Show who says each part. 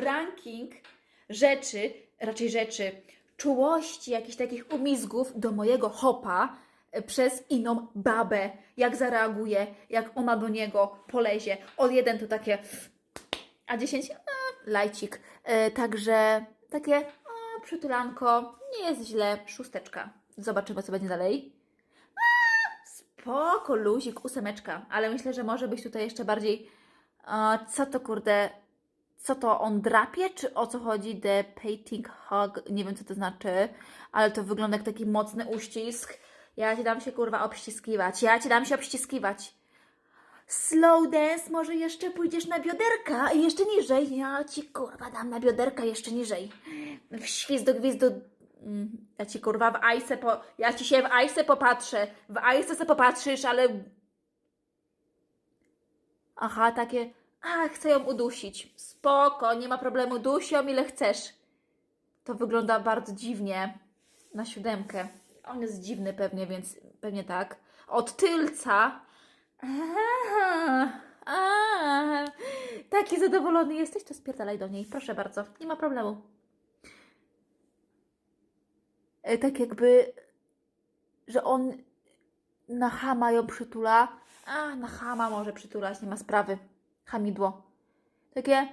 Speaker 1: ranking rzeczy, raczej rzeczy, czułości, jakichś takich umizgów do mojego hopa e, przez inną babę. Jak zareaguje, jak ona do niego polezie. Od jeden to takie, a 10 a, lajcik. E, także takie a, przytulanko, nie jest źle, szósteczka. Zobaczymy, co będzie dalej. A, spoko, luzik, ósemeczka, ale myślę, że może być tutaj jeszcze bardziej, a, co to kurde, co to on drapie, czy o co chodzi the painting hug, nie wiem co to znaczy, ale to wygląda jak taki mocny uścisk. Ja ci dam się kurwa obściskiwać, ja ci dam się obściskiwać. Slow dance, może jeszcze pójdziesz na bioderka i jeszcze niżej. Ja ci kurwa dam na bioderka jeszcze niżej. W świzdu gwizdu. Mm, Ja ci kurwa w ajse po... Ja ci się w ajse popatrzę. W ajse se popatrzysz, ale... Aha, takie... A, chcę ją udusić. Spoko, nie ma problemu. Duś ją ile chcesz. To wygląda bardzo dziwnie. Na siódemkę. On jest dziwny pewnie, więc pewnie tak. Od tylca. Aha, a, taki zadowolony jesteś, to spierdalaj do niej. Proszę bardzo, nie ma problemu. E, Tak jakby, że on na chama ją przytula. A, na chama może przytulać, nie ma sprawy. Hamidło. Takie,